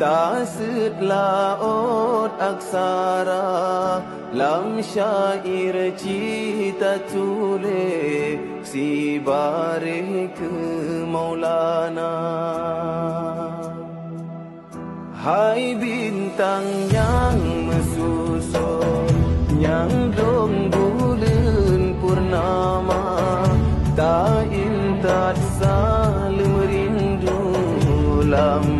raut aksara Lam syair cita tulis Si barih ke Maulana. Hai bintang yang mesusun Yang dong bulan purnama Tak intat saling rindu Lambuh